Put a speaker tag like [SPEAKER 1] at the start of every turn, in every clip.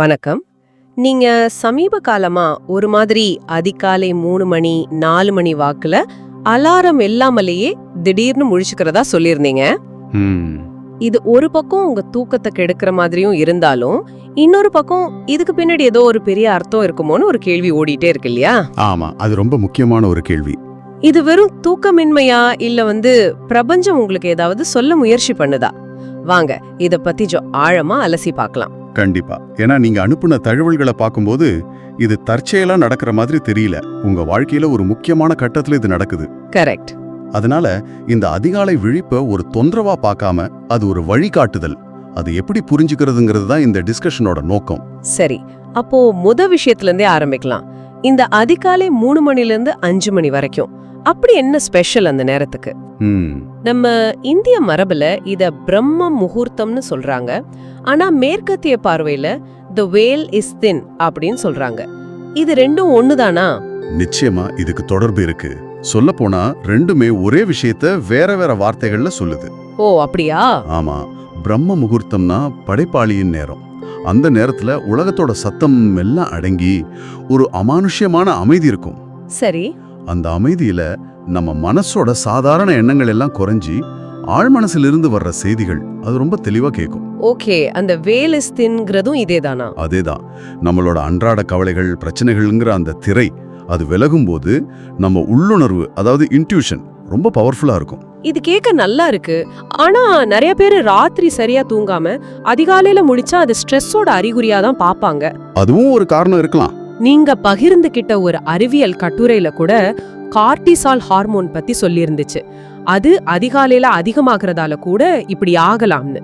[SPEAKER 1] வணக்கம். நீங்க சமீப காலமா ஒரு மாதிரி அதிகாலை மூணு மணி நாலு மணி வாக்குல அலாரம் இல்லாமலேயே திடீர்னு முழிச்சுக்கிறதா சொல்லியிருந்தீங்க? இது ஒரு பக்கம் உங்க தூக்கத்தை கெடுக்கிற மாதிரியும் இருந்தாலும் இன்னொரு பக்கம் இதுக்கு பின்னாடி ஏதோ ஒரு பெரிய அர்த்தம் இருக்குமோன்னு ஒரு கேள்வி ஓடிட்டே இருக்கு இல்லையா?
[SPEAKER 2] ஆமா அது ரொம்ப முக்கியமான ஒரு கேள்வி.
[SPEAKER 1] இது வெறும் தூக்கமின்மையா இல்ல வந்து பிரபஞ்சம் உங்களுக்கு ஏதாவது சொல்ல முயற்சி பண்ணுதா? வாங்க இத பத்தி ஆழமா அலசி பார்க்கலாம்.
[SPEAKER 2] கண்டிப்பா. ஏன்னா நீங்க அனுப்புன தகவல்களை பார்க்கும்போது இது தற்செயலா நடக்கிற மாதிரி தெரியல. உங்க வாழ்க்கையில ஒரு முக்கியமான கட்டத்துல இது நடக்குது.
[SPEAKER 1] கரெக்ட்.
[SPEAKER 2] அதனால இந்த அதிகாலை விழிப்பை ஒரு தொந்தரவா பார்க்காம அது ஒரு வழிகாட்டுதல். அது எப்படி புரிஞ்சுக்கிறதுங்கிறது தான் இந்த டிஸ்கஷனோட நோக்கம்.
[SPEAKER 1] சரி. அப்போ முத விஷயத்துல இருந்தே ஆரம்பிக்கலாம். இந்த அதிகாலை மூணு மணில இருந்து அஞ்சு மணி வரைக்கும். அப்படி என்ன ஸ்பெஷல் அந்த நேரத்துக்கு? நம்ம இந்திய மரபுல இத பிரம்ம முகூர்த்தம்னு சொல்றாங்க. ஆனா மேற்கத்திய பார்வையில த வேல் இஸ் தின் அப்படின்னு சொல்றாங்க. இது ரெண்டும் ஒண்ணுதானா?
[SPEAKER 2] நிச்சயமா இதுக்கு தொடர்பு இருக்கு. சொல்ல போனா ரெண்டுமே ஒரே விஷயத்த வேற வேற வார்த்தைகள்ல சொல்லுது.
[SPEAKER 1] ஓ அப்படியா?
[SPEAKER 2] ஆமா. பிரம்ம முகூர்த்தம்னா படைப்பாளியின் நேரம். அந்த நேரத்துல உலகத்தோட சத்தம் எல்லாம் அடங்கி ஒரு அமானுஷ்யமான அமைதி இருக்கும்.
[SPEAKER 1] சரி.
[SPEAKER 2] அந்த அமைதியில நம்ம மனசோட சாதாரண எண்ணங்கள் எல்லாம் குறைஞ்சி ஆழ்மனசிலிருந்து வர்ற செய்திகள் அது ரொம்ப தெளிவா கேட்கும்
[SPEAKER 1] ஓகே அந்த வேல் இஸ் தின்ங்கிறதும் இதேதானா?
[SPEAKER 2] அதேதான். நம்மளோட அன்றாட கவலைகள் பிரச்சனைகள்ங்கிற அந்த திரை அது விலகும் போது நம்ம உள்ளுணர்வு அதாவது இன்ட்யூஷன் ரொம்ப பவர்ஃபுல்லா இருக்கும்.
[SPEAKER 1] இது கேட்க நல்லா இருக்கு. ஆனா நிறைய பேர் ராத்திரி சரியா தூங்காம அதிகாலையில முழிச்சா அது ஸ்ட்ரெஸ்ஸோட அறிகுறியா தான் பாப்பாங்க.
[SPEAKER 2] அதுவும் ஒரு காரணம் இருக்கலாம்.
[SPEAKER 1] நீங்க பகிர்ந்துகிட்ட ஒரு அறிவியல் கட்டுரையில கூட கார்டிசால் ஹார்மோன் பத்தி சொல்லியிருந்துச்சு. அது அதிகாலையில அதிகமாகறதால கூட இப்படி ஆகலாம்னு.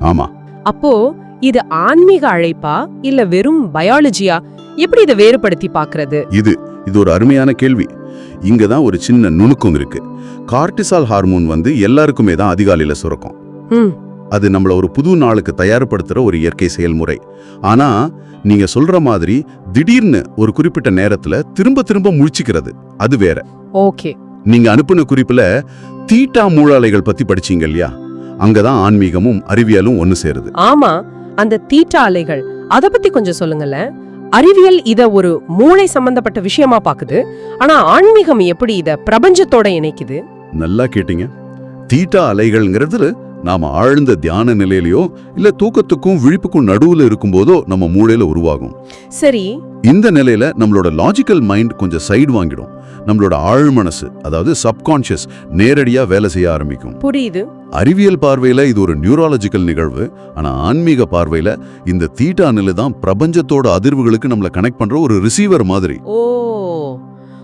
[SPEAKER 2] ஆமா.
[SPEAKER 1] அப்போ இது ஆன்மீக அழைப்பா இல்ல வெறும் பயாலஜியா? எப்படி இதை வேறுபடுத்தி பாக்குறது
[SPEAKER 2] இது இது ஒரு அருமையான கேள்வி. இங்க தான் ஒரு சின்ன நுணுக்கம் இருக்கு. கார்டிசால் ஹார்மோன் வந்து எல்லாருக்குமே தான் அதிகாலையில சுரக்கும்.
[SPEAKER 1] ம்.
[SPEAKER 2] அது நம்மள ஒரு புது நாளுக்கு தயார்படுத்துற ஒரு இயற்கை செயல்முறை. ஆனா நீங்க சொல்ற மாதிரி திடீர்னு ஒரு குறிப்பிட்ட நேரத்துல திரும்ப திரும்ப முழிச்சுக்கிறது அது வேற.
[SPEAKER 1] ஓகே.
[SPEAKER 2] நீங்க அனுப்புன குறிப்புல தீட்டா மூளாலைகள் பத்தி படிச்சீங்க இல்லையா? அங்கதான் ஆன்மீகமும் அறிவியலும் ஒன்னு சேருது.
[SPEAKER 1] ஆமா அந்த தீட்டா அலைகள் அத பத்தி கொஞ்சம் சொல்லுங்களேன். அறிவியல் இத ஒரு மூளை சம்பந்தப்பட்ட விஷயமா பாக்குது ஆனா ஆன்மீகம் எப்படி இத பிரபஞ்சத்தோட இணைக்குது?
[SPEAKER 2] நல்லா கேட்டீங்க. தீட்டா அலைகள்ங்கிறது நாம ஆழ்ந்த தியான நிலையிலயோ இல்ல தூக்கத்துக்கும் விழிப்புக்கும் நடுவுல இருக்கும்போதோ நம்ம மூளையில உருவாகும்.
[SPEAKER 1] சரி.
[SPEAKER 2] இந்த நிலையில நம்மளோட லாஜிக்கல் மைண்ட் கொஞ்சம் சைடு வாங்கிடும். நம்மளோட ஆழ்மனசு அதாவது சப்கான்ஷியஸ் நேரடியா வேலை செய்ய ஆரம்பிக்கும்.
[SPEAKER 1] புரியுது.
[SPEAKER 2] அறிவியல் பார்வையில இது ஒரு நியூராலஜிக்கல் நிகழ்வு. ஆனா ஆன்மீக பார்வையில இந்த தீட்டா நிலை தான் பிரபஞ்சத்தோட அதிர்வுகளுக்கு நம்மள கனெக்ட் பண்ற ஒரு ரிசீவர் மாதிரி.
[SPEAKER 1] ஓ.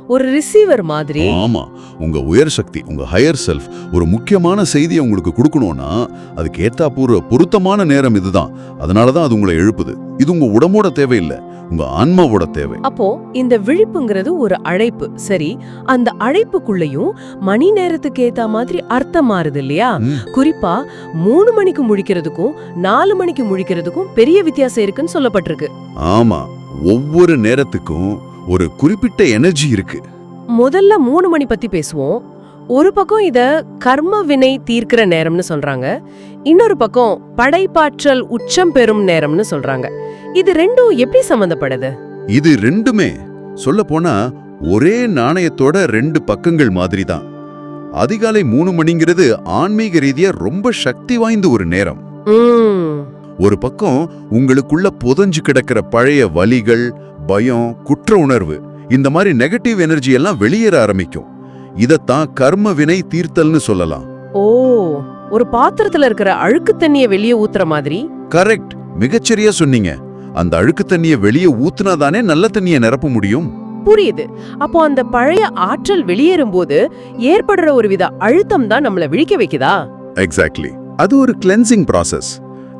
[SPEAKER 1] ஒரு ரிசீவர் மாதிரி.
[SPEAKER 2] ஆமா உங்க உயர் சக்தி உங்க ஹையர் செல்ஃப் ஒரு முக்கியமான செய்தியை உங்களுக்கு கொடுக்கணும்னா அதுக்கு ஏத்தாப்பூர்வ பொருத்தமான நேரம் இதுதான். அதனாலதான் அது உங்களை எழுப்புது. இது உங்க உடம்போட தேவையில்லை உங்க ஆன்மாவோட தேவை.
[SPEAKER 1] அப்போ இந்த விழிப்புங்கிறது ஒரு அழைப்பு சரி? அந்த அழைப்புக்குள்ளயும் மணி நேரத்துக்கு ஏத்த மாதிரி அர்த்தம் மாறுது இல்லையா. குறிப்பா மூணு மணிக்கு முழிக்கிறதுக்கும் நாலு மணிக்கு முழிக்கிறதுக்கும் பெரிய வித்தியாசம் இருக்குன்னு சொல்லப்பட்டிருக்கு.
[SPEAKER 2] ஆமா ஒவ்வொரு நேரத்துக்கும் ஒரு குறிப்பிட்ட எனர்ஜி இருக்கு.
[SPEAKER 1] முதல்ல மூணு மணி பத்தி பேசுவோம். ஒரு பக்கம் இத கர்ம வினை தீர்க்கிற நேரம்னு சொல்றாங்க. இன்னொரு பக்கம் படைப்பாற்றல் உச்சம் பெறும் நேரம்னு சொல்றாங்க. இது ரெண்டும் எப்படி சம்பந்தப்படுது?
[SPEAKER 2] இது ரெண்டுமே சொல்ல போனா ஒரே நாணயத்தோட ரெண்டு பக்கங்கள் மாதிரி தான் அதிகாலை மூணு மணிங்கிறது ஆன்மீக ரீதியா ரொம்ப சக்தி வாய்ந்த ஒரு நேரம். ஒரு பக்கம் உங்களுக்குள்ள புதஞ்சு கிடக்கிற பழைய வலிகள் பயம் குற்ற உணர்வு இந்த மாதிரி நெகட்டிவ் எனர்ஜி எல்லாம் வெளியேற ஆரம்பிக்கும். இதத்தான் கர்ம வினை தீர்த்தல்னு சொல்லலாம்.
[SPEAKER 1] ஓ ஒரு பாத்திரத்துல இருக்கிற அழுக்கு தண்ணிய வெளியே ஊத்துற மாதிரி?
[SPEAKER 2] கரெக்ட் மிகச்சரியா சொன்னீங்க. அந்த அழுக்கு தண்ணிய வெளியே ஊத்துனாதானே நல்ல தண்ணிய நிரப்ப முடியும்?
[SPEAKER 1] புரியுது. அப்போ அந்த பழைய ஆற்றல் வெளியேறும் போது ஏற்படுற ஒரு வித அழுத்தம் தான் நம்மள விழிக்க வைக்குதா?
[SPEAKER 2] எக்ஸாக்ட்லி அது ஒரு கிளென்சிங் process.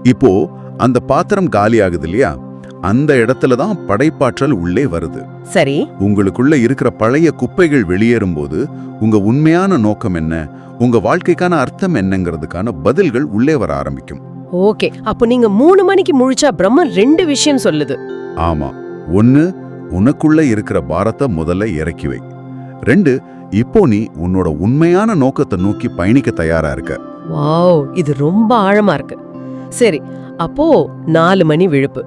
[SPEAKER 2] இப்போ அந்த பாத்திரம் காலி ஆகுது இல்லையா? அந்த இடத்துல தான் படைப்பாற்றல் உள்ளே வருது.
[SPEAKER 1] சரி.
[SPEAKER 2] உங்களுக்குள்ள இருக்கிற பழைய குப்பைகள் வெளியேறும்போது உங்க உண்மையான நோக்கம் என்ன? உங்க வாழ்க்கைக்கான அர்த்தம் என்னங்கிறதுக்கான பதில்கள் உள்ளே வர ஆரம்பிக்கும்.
[SPEAKER 1] ஓகே. அப்போ நீங்க மூணு மணிக்கு முழிச்சா பிரம்மன் ரெண்டு விஷயம் சொல்லுது.
[SPEAKER 2] ஆமா. ஒன்னு உனக்குள்ள இருக்கிற பாரத்தை முதல்ல இறக்கி வை. ரெண்டு இப்போ நீ உன்னோட உண்மையான நோக்கத்தை நோக்கி பயணிக்க தயாரா இருக்க.
[SPEAKER 1] வாவ். இது ரொம்ப ஆழமா இருக்கு. சரி. அப்போ நாலு மணி விழுப்பு.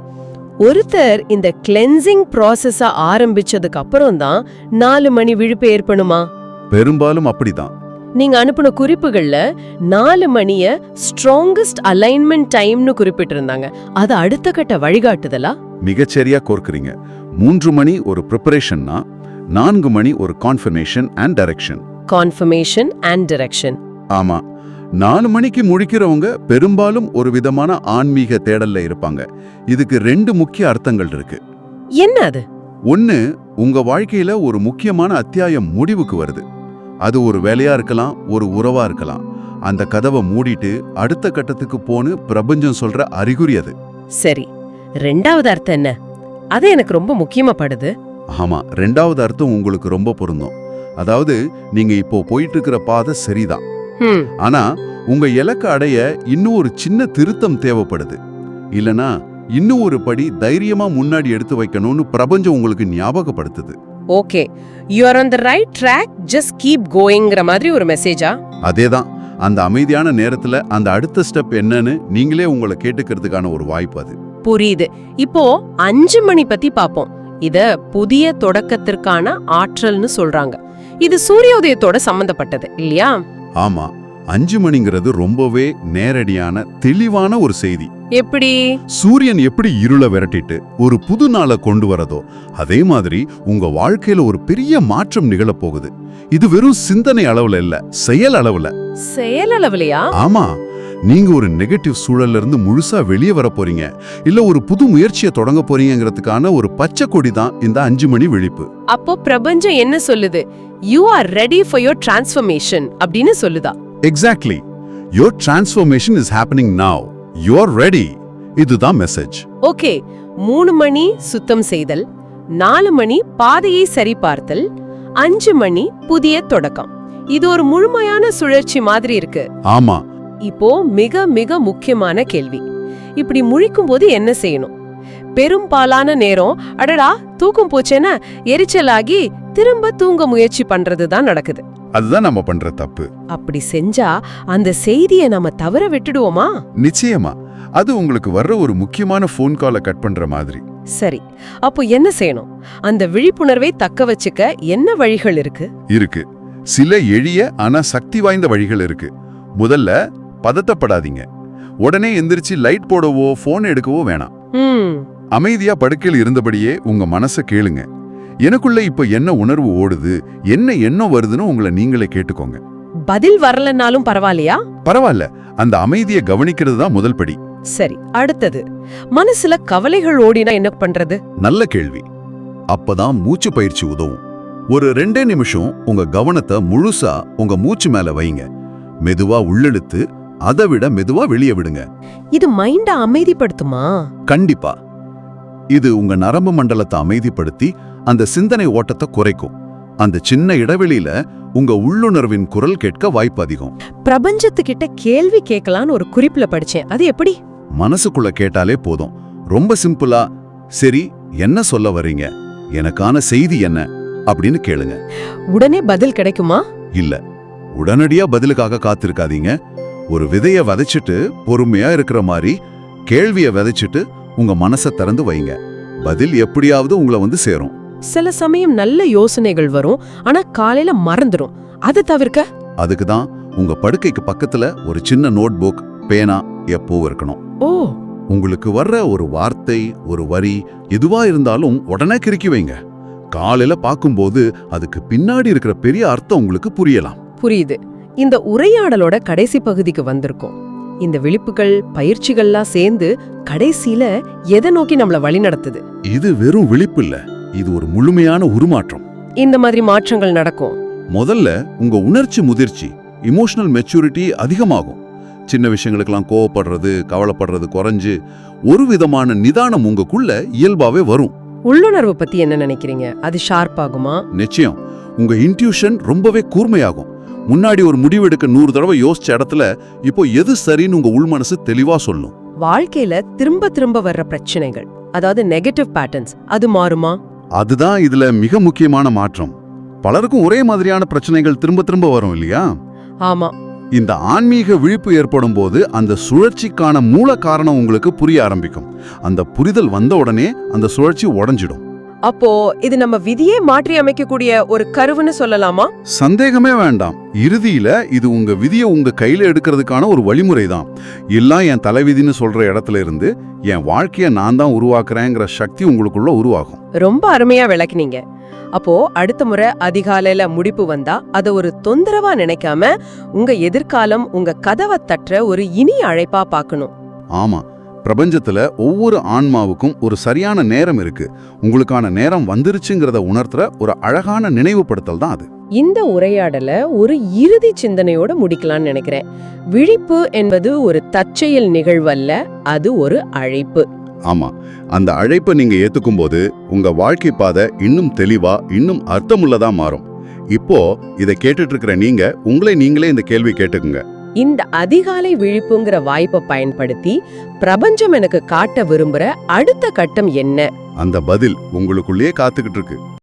[SPEAKER 1] ஒருத்தர் இந்த கிளென்சிங் ப்ராசஸ ஆரம்பிச்சதுக்கு அப்புறம் தான் நாலு மணி விழிப்பு ஏற்படுமா?
[SPEAKER 2] பெரும்பாலும் அப்படிதான்.
[SPEAKER 1] நீங்க அனுப்புன குறிப்புகள்ல நாலு மணிய ஸ்ட்ராங்கஸ்ட் அலைன்மெண்ட் டைம்னு குறிப்பிட்டிருந்தாங்க. அது அடுத்த கட்ட வழிகாட்டுதலா?
[SPEAKER 2] மிகச்சரியா கோர்க்குறீங்க. மூன்று மணி ஒரு ப்ரிப்பரேஷன்னா நான்கு மணி ஒரு confirmation and direction
[SPEAKER 1] confirmation and direction
[SPEAKER 2] ஆமா. நாலு மணிக்கு முழிக்கிறவங்க பெரும்பாலும் ஒரு விதமான ஆன்மீக தேடல்ல இருப்பாங்க. இதுக்கு ரெண்டு முக்கிய அர்த்தங்கள் இருக்கு.
[SPEAKER 1] என்ன அது?
[SPEAKER 2] ஒன்னு உங்க வாழ்க்கையில ஒரு முக்கியமான அத்தியாயம் முடிவுக்கு வருது. அது ஒரு வேலையா இருக்கலாம் ஒரு உறவா இருக்கலாம். அந்த கதவை மூடிட்டு அடுத்த கட்டத்துக்கு போன்னு பிரபஞ்சம் சொல்ற அறிகுறி அது.
[SPEAKER 1] சரி ரெண்டாவது அர்த்தம் என்ன? அது எனக்கு ரொம்ப முக்கியமா படுது.
[SPEAKER 2] ஆமா ரெண்டாவது அர்த்தம் உங்களுக்கு ரொம்ப பொருந்தும். அதாவது நீங்க இப்போ போயிட்டு இருக்கிற பாதை சரிதான். ஆனா உங்க இலக்க அடைய இன்னும் ஒரு சின்ன திருத்தம் தேவைப்படுது. இல்லனா இன்னும் ஒரு படி தைரியமா முன்னாடி எடுத்து வைக்கணும்னு பிரபஞ்சம் உங்களுக்கு ஞாபகப்படுத்துது.
[SPEAKER 1] Okay. You are on the right track just keep கோயிங்கிற மாதிரி ஒரு மெசேஜா
[SPEAKER 2] அதேதான். அந்த அமைதியான நேரத்துல அந்த அடுத்த ஸ்டெப் என்னன்னு நீங்களே உங்களை கேட்டுக்கிறதுக்கான ஒரு வாய்ப்பு அது.
[SPEAKER 1] புரியுது. இப்போ அஞ்சு மணி பத்தி பாப்போம். இத புதிய தொடக்கத்திற்கான ஆற்றல்னு சொல்றாங்க. இது சூரியோதயத்தோட சம்பந்தப்பட்டது இல்லையா?
[SPEAKER 2] ஆமா அஞ்சு மணிங்கிறது ரொம்பவே நேரடியான தெளிவான ஒரு செய்தி.
[SPEAKER 1] எப்படி?
[SPEAKER 2] சூரியன் எப்படி இருள விரட்டிட்டு ஒரு புது நாளை கொண்டு வரதோ அதே மாதிரி உங்க வாழ்க்கையில ஒரு பெரிய மாற்றம் நிகழப் போகுது இது வெறும் சிந்தனை அளவுல இல்ல செயல் அளவுல.
[SPEAKER 1] செயலளவுலையா
[SPEAKER 2] ஆமா நீங்க ஒரு நெகட்டிவ் சூழல்ல இருந்து முழுசா வெளியே வர போறீங்க. இல்ல ஒரு புது முயற்சியை தொடங்க போறீங்கிறதுக்கான ஒரு பச்சை கொடி தான் இந்த அஞ்சு மணி விழிப்பு.
[SPEAKER 1] அப்போ பிரபஞ்சம் என்ன சொல்லுது? You are ready for your transformation அப்படின்னு சொல்லுதா?
[SPEAKER 2] Exactly your transformation is happening now you are ready இதுதான் மெசேஜ்
[SPEAKER 1] ஓகே. மூணு மணி சுத்தம் செய்தல் நாலு மணி பாதையை சரிபார்த்தல் அஞ்சு மணி புதிய தொடக்கம். இது ஒரு முழுமையான சுழற்சி மாதிரி இருக்கு.
[SPEAKER 2] ஆமா.
[SPEAKER 1] இப்போ மிக மிக முக்கியமான கேள்வி. இப்படி முழிக்கும் போது என்ன செய்யணும்? பெரும்பாலான நேரம் அடடா தூக்கம் போச்சேன்னா எரிச்சலாகி திரும்ப தூங்க முயற்சி பண்றது தான் நடக்குது.
[SPEAKER 2] அதுதான் நம்ம பண்ற தப்பு.
[SPEAKER 1] அப்படி செஞ்சா அந்த செய்தியை நம்ம தவற விட்டுடுவோமா?
[SPEAKER 2] நிச்சயமா. அது உங்களுக்கு வர்ற ஒரு முக்கியமான ஃபோன் காலை கட் பண்ற மாதிரி.
[SPEAKER 1] சரி. அப்போ என்ன செய்யணும்? அந்த விழிப்புணர்வை தக்க வச்சுக்க என்ன வழிகள் இருக்கு?
[SPEAKER 2] இருக்கு. சில எளிய ஆனா சக்தி வாய்ந்த வழிகள் இருக்கு. முதல்ல பதட்டப்படாதீங்க உடனே எந்திரிச்சு லைட் போடவோ ஃபோன் எடுக்கவோ வேணாம். அமைதியா படுக்கையில் இருந்தபடியே உங்க மனசை கேளுங்க. எனக்குள்ள இப்ப என்ன உணர்வு ஓடுது என்ன எண்ணம் வருதுன்னு உங்களை நீங்களே கேட்டுக்கோங்க.
[SPEAKER 1] பதில் வரலனாலும் பரவாயில்லையா?
[SPEAKER 2] பரவாயில்ல. அந்த அமைதியை கவனிக்கிறது தான் முதல் படி.
[SPEAKER 1] சரி அடுத்தது. மனசுல கவலைகள் ஓடினா என்ன பண்றது?
[SPEAKER 2] நல்ல கேள்வி. அப்பதான் மூச்சு பயிற்சி உதவும். ஒரு ரெண்டே நிமிஷம் உங்க கவனத்தை முழுசா உங்க மூச்சு மேல வைங்க. மெதுவா உள்ளெடுத்து அதை விட மெதுவா வெளியே விடுங்க.
[SPEAKER 1] இது மைண்ட அமைதிப்படுத்துமா?
[SPEAKER 2] கண்டிப்பா. இது உங்க நரம்பு மண்டலத்தை அமைதிப்படுத்தி அந்த சிந்தனை ஓட்டத்தை குறைக்கும். அந்த சின்ன இடைவெளியில உங்க உள்ளுணர்வின் குரல் கேட்க வாய்ப்பு அதிகம்.
[SPEAKER 1] பிரபஞ்சத்துக்கிட்ட கேள்வி கேட்கலான்னு ஒரு குறிப்புல படிச்சேன். அது எப்படி?
[SPEAKER 2] மனசுக்குள்ள கேட்டாலே போதும். ரொம்ப சிம்பிளா சரி என்ன சொல்ல வர்றீங்க எனக்கான செய்தி என்ன? அப்படின்னு கேளுங்க.
[SPEAKER 1] உடனே பதில் கிடைக்குமா?
[SPEAKER 2] இல்ல. உடனடியா பதிலுக்காக காத்திருக்காதீங்க. ஒரு விதைய விதைச்சிட்டு பொறுமையா இருக்கிற மாதிரி கேள்விய விதைச்சிட்டு உங்க மனசை திறந்து வைங்க. பதில் எப்படியாவது உங்களை வந்து சேரும்.
[SPEAKER 1] சில சமயம் நல்ல யோசனைகள் வரும். ஆனா காலையில மறந்துடும் அது தவிர்க்க?
[SPEAKER 2] அதுக்கு தான் உங்க படுக்கைக்கு பக்கத்துல ஒரு சின்ன நோட் புக் பேனா எப்போ இருக்கணும்.
[SPEAKER 1] ஓ.
[SPEAKER 2] உங்களுக்கு வர்ற ஒரு வார்த்தை ஒரு வரி எதுவா இருந்தாலும் உடனே கிறுக்கி வைங்க. காலையில பார்க்கும்போது அதுக்கு பின்னாடி இருக்கிற பெரிய அர்த்தம் உங்களுக்கு புரியலாம்.
[SPEAKER 1] புரியுது. இந்த உரையாடலோட கடைசி பகுதிக்கு வந்திருக்கோம். இந்த விழிப்புகள் பயிற்சிகள்லாம் சேர்ந்து கடைசியில எதை நோக்கி நம்மள வழி நடத்துது?
[SPEAKER 2] இது வெறும் விழிப்பு இல்ல இது ஒரு முழுமையான உருமாற்றம்.
[SPEAKER 1] இந்த மாதிரி மாற்றங்கள் நடக்கும்.
[SPEAKER 2] முதல்ல உங்க உணர்ச்சி முதிர்ச்சி இமோஷனல் மெச்சூரிட்டி அதிகமாகும். சின்ன விஷயங்களுக்கெல்லாம் கோவப்படுறது கவலைப்படுறது குறைஞ்சு ஒரு விதமான நிதானம் உங்களுக்குள்ள இயல்பாவே வரும்.
[SPEAKER 1] உள்ளுணர்வு பத்தி என்ன நினைக்கிறீங்க? அது ஷார்ப் ஆகுமா?
[SPEAKER 2] நிச்சயம். உங்க இன்ட்யூஷன் ரொம்பவே கூர்மையாகும். முன்னாடி ஒரு முடிவெடுக்க நூறு தடவை யோசிச்ச இடத்துல இப்போ எது சரின்னு உங்க உள்மனசு தெளிவா சொல்லும்.
[SPEAKER 1] வாழ்க்கையில திரும்ப திரும்ப வர்ற பிரச்சனைகள் அதாவது நெகட்டிவ் பேட்டர்ன்ஸ் அது மாறுமா?
[SPEAKER 2] அதுதான் இதுல மிக முக்கியமான மாற்றம். பலருக்கும் ஒரே மாதிரியான பிரச்சனைகள் திரும்ப திரும்ப வரும் இல்லையா?
[SPEAKER 1] ஆமா.
[SPEAKER 2] இந்த ஆன்மீக விழிப்பு ஏற்படும் போது அந்த சுழற்சிக்கான மூல காரணம் உங்களுக்கு புரிய ஆரம்பிக்கும். அந்த புரிதல் வந்த உடனே அந்த சுழற்சி உடைஞ்சிடும்.
[SPEAKER 1] அப்போ இது நம்ம விதியே மாற்றி அமைக்கக்கூடிய ஒரு கருவுன்னு சொல்லலாமா?
[SPEAKER 2] சந்தேகமே வேண்டாம். இறுதியில இது உங்க விதியை உங்க கையில எடுக்கிறதுக்கான ஒரு வழிமுறை தான் எல்லாம் என் தலைவிதின்னு சொல்ற இடத்துல இருந்து என் வாழ்க்கைய நான் தான் உருவாக்குறேங்கிற சக்தி உங்களுக்குள்ள உருவாகும்.
[SPEAKER 1] ரொம்ப அருமையா விளக்குனீங்க. அப்போ அடுத்த முறை அதிகாலையில முடிப்பு வந்தா அத ஒரு தொந்தரவா நினைக்காம உங்க எதிர்காலம் உங்க கதவை தட்டுற ஒரு இனி அழைப்பா பார்க்கணும்.
[SPEAKER 2] ஆமா. பிரபஞ்சத்துல ஒவ்வொரு ஆன்மாவுக்கும் ஒரு சரியான நேரம் இருக்கு. உங்களுக்கான நேரம் வந்துருச்சுங்கிறத உணர்த்துற ஒரு அழகான நினைவுபடுத்தல் தான் அது.
[SPEAKER 1] இந்த உரையாடல ஒரு இறுதி சிந்தனையோட முடிக்கலாம்னு நினைக்கிறேன். விழிப்பு என்பது ஒரு தற்செயல் நிகழ்வல்ல அது ஒரு அழைப்பு.
[SPEAKER 2] ஆமா. அந்த அழைப்பை நீங்க ஏத்துக்கும் போது உங்க வாழ்க்கை பாதை இன்னும் தெளிவா இன்னும் அர்த்தமுள்ளதா மாறும். இப்போ இதை கேட்டுட்டு இருக்கிற நீங்க உங்களை நீங்களே இந்த கேள்வி கேட்டுக்குங்க.
[SPEAKER 1] இந்த அதிகாலை விழிப்புங்கிற வாய்ப்பை பயன்படுத்தி பிரபஞ்சம் எனக்கு காட்ட விரும்புற அடுத்த கட்டம் என்ன?
[SPEAKER 2] அந்த பதில் உங்களுக்குள்ளேயே காத்துக்கிட்டு இருக்கு.